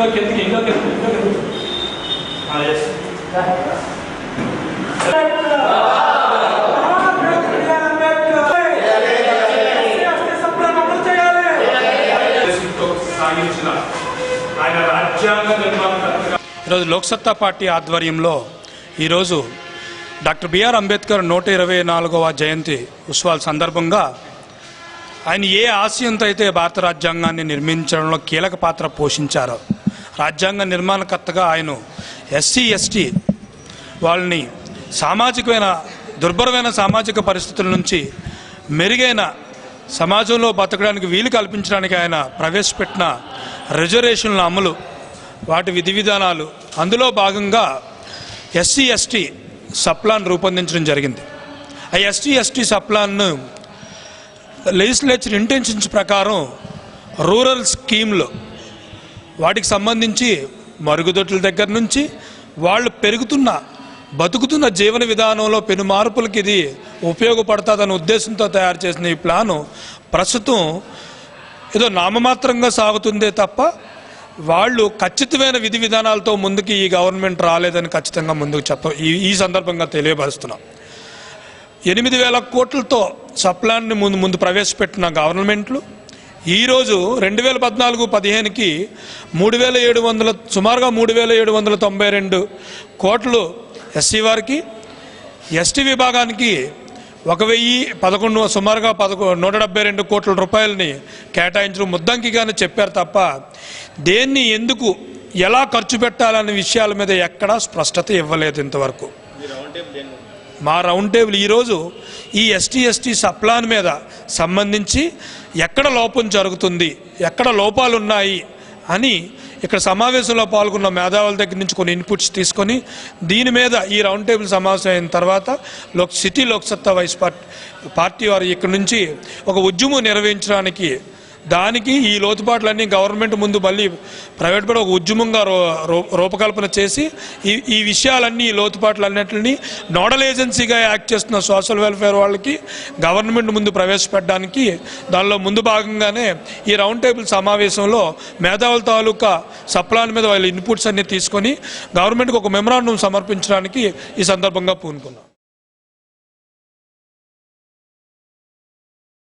ఇంకా కిందకి ఇంకా కిందకి ఇంకా కిందకి ఈరోజు లోక్సత్తా పార్టీ ఆధ్వర్యంలో ఈరోజు డాక్టర్ బిఆర్ అంబేద్కర్ నూట ఇరవై నాలుగవ జయంతి ఉత్సవాల సందర్భంగా ఆయన ఏ ఆశయంతో అయితే భారత రాజ్యాంగాన్ని నిర్మించడంలో కీలక పాత్ర పోషించారో రాజ్యాంగ నిర్మాణకర్తగా ఆయన ఎస్సీ ఎస్టీ వాళ్ళని సామాజికమైన దుర్భరమైన సామాజిక పరిస్థితుల నుంచి మెరుగైన సమాజంలో బతకడానికి వీలు కల్పించడానికి ఆయన ప్రవేశపెట్టిన రిజర్వేషన్ల అమలు వాటి విధి విధానాలు అందులో భాగంగా ఎస్సీ ఎస్టీ సప్లాన్ రూపొందించడం జరిగింది. ఆ ఎస్టీ ఎస్టీ సప్లాన్ను లెజిస్లేచర్ ఇంటెన్షన్స్ ప్రకారం రూరల్ స్కీమ్లు వాటికి సంబంధించి మరుగుదొడ్ల దగ్గర నుంచి వాళ్ళు పెరుగుతున్న బతుకుతున్న జీవన విధానంలో పెను మార్పులకి ఇది ఉపయోగపడుతుందన్న ఉద్దేశంతో తయారు చేసిన ఈ ప్లాను ప్రస్తుతం ఏదో నామమాత్రంగా సాగుతుందే తప్ప వాళ్ళు ఖచ్చితమైన విధి విధానాలతో ముందుకు ఈ గవర్నమెంట్ రాలేదని ఖచ్చితంగా ముందుకు చెప్ప ఈ ఈ సందర్భంగా తెలియపరుస్తున్నాం. ఎనిమిది వేల కోట్లతో సప్లాన్ని ముందు ముందు ప్రవేశపెట్టిన గవర్నమెంట్లు ఈరోజు రెండు వేల పద్నాలుగు పదిహేనుకి మూడు వేల ఏడు వందల సుమారుగా మూడు వేల ఏడు వందల తొంభై రెండు కోట్లు ఎస్సీ వారికి ఎస్టీ విభాగానికి ఒక వెయ్యి పదకొండు సుమారుగా పదకొ నూట డెబ్బై రెండు కోట్ల రూపాయలని కేటాయించడం ముద్దంకిగానే చెప్పారు తప్ప దేన్ని ఎందుకు ఎలా ఖర్చు పెట్టాలనే విషయాల మీద ఎక్కడా స్పష్టత ఇవ్వలేదు ఇంతవరకు. మా రౌండ్ టేబుల్ ఈరోజు ఈ ఎస్టీ ఎస్టీ సప్లాన్ మీద సంబంధించి ఎక్కడ లోపం జరుగుతుంది ఎక్కడ లోపాలు ఉన్నాయి అని ఇక్కడ సమావేశంలో పాల్గొన్న మేధావుల దగ్గర నుంచి కొన్ని ఇన్పుట్స్ తీసుకొని దీని మీద ఈ రౌండ్ టేబుల్ సమావేశం అయిన తర్వాత లోక్ సిటీ లోక్సత్తా వైస్ పార్టీ పార్టీ వారు ఇక్కడ నుంచి ఒక ఉద్యమం నిర్వహించడానికి దానికి ఈ లోతుపాట్లన్నీ గవర్నమెంట్ ముందు మళ్ళీ ప్రైవేట్ కూడా ఒక ఉద్యమంగా రూ- రూపకల్పన చేసి ఈ ఈ విషయాలన్నీ ఈ లోతుపాట్లన్నింటినీ నోడల్ ఏజెన్సీగా యాక్ట్ చేస్తున్న సోషల్ వెల్ఫేర్ వాళ్ళకి గవర్నమెంట్ ముందు ప్రవేశపెట్టడానికి దానిలో ముందు భాగంగానే ఈ రౌండ్ టేబుల్ సమావేశంలో మేధావుల తాలూకా సప్లాన్ మీద వాళ్ళ ఇన్పుట్స్ అన్ని తీసుకొని గవర్నమెంట్కి ఒక మెమరాండం సమర్పించడానికి ఈ సందర్భంగా పూనుకున్నాం.